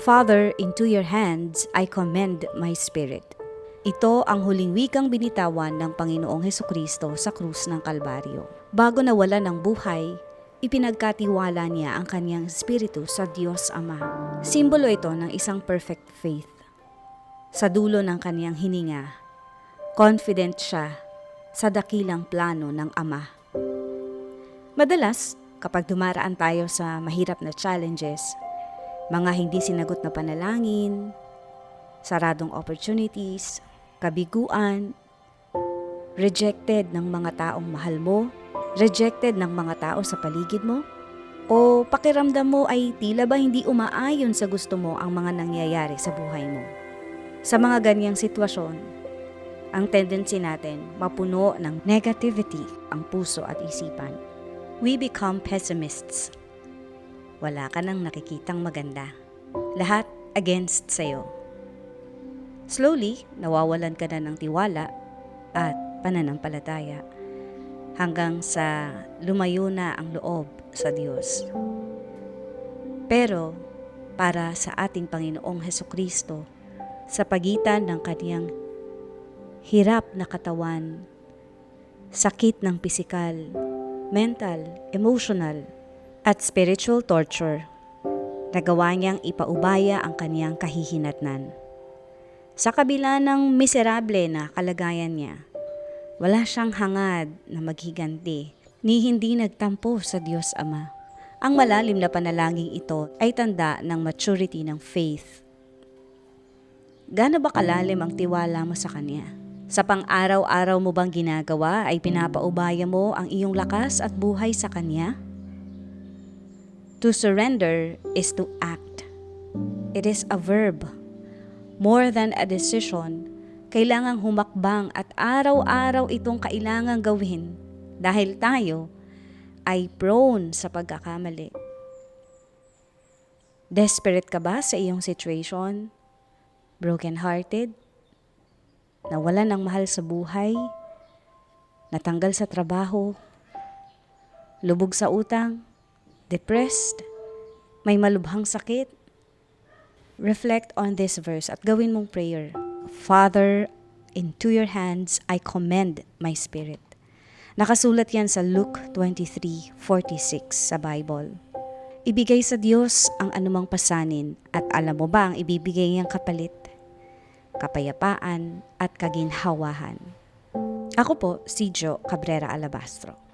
Father, into your hands I commend my spirit. Ito ang huling wikang binitawan ng Panginoong Heso Kristo sa krus ng Kalbaryo. Bago nawala ng buhay, ipinagkatiwala niya ang kanyang espiritu sa Diyos Ama. Simbolo ito ng isang perfect faith. Sa dulo ng kanyang hininga, confident siya sa dakilang plano ng Ama. Madalas, kapag dumaraan tayo sa mahirap na challenges, mga hindi sinagot na panalangin, saradong opportunities, kabiguan, rejected ng mga taong mahal mo, rejected ng mga tao sa paligid mo, o pakiramdam mo ay tila ba hindi umaayon sa gusto mo ang mga nangyayari sa buhay mo. Sa mga ganyang sitwasyon, ang tendency natin mapuno ng negativity ang puso at isipan. We become pessimists. Wala ka nang nakikitang maganda. Lahat against sa'yo. Slowly, nawawalan ka na ng tiwala at pananampalataya hanggang sa lumayo na ang loob sa Diyos. Pero para sa ating Panginoong Heso Kristo, sa pagitan ng kaniyang hirap na katawan, sakit ng pisikal, mental, emotional, at spiritual torture, nagawa niyang ipaubaya ang kaniyang kahihinatnan. Sa kabila ng miserable na kalagayan niya, wala siyang hangad na maghiganti ni hindi nagtampo sa Diyos Ama. Ang malalim na panalangin ito ay tanda ng maturity ng faith. Gaano ba kalalim ang tiwala mo sa Kanya? Sa pang-araw-araw mo bang ginagawa ay pinapaubaya mo ang iyong lakas at buhay sa Kanya? To surrender is to act. It is a verb. More than a decision, kailangang humakbang at araw-araw itong kailangang gawin dahil tayo ay prone sa pagkakamali. Desperate ka ba sa iyong situation? Broken-hearted? Nawala ng mahal sa buhay? Natanggal sa trabaho? Lubog sa utang? Depressed? May malubhang sakit? Reflect on this verse at gawin mong prayer. Father, into your hands I commend my spirit. Nakasulat yan sa Luke 23:46 sa Bible. Ibigay sa Diyos ang anumang pasanin at alam mo ba ang ibibigay niyang kapalit? Kapayapaan at kaginhawahan. Ako po si Jo Cabrera Alabastro.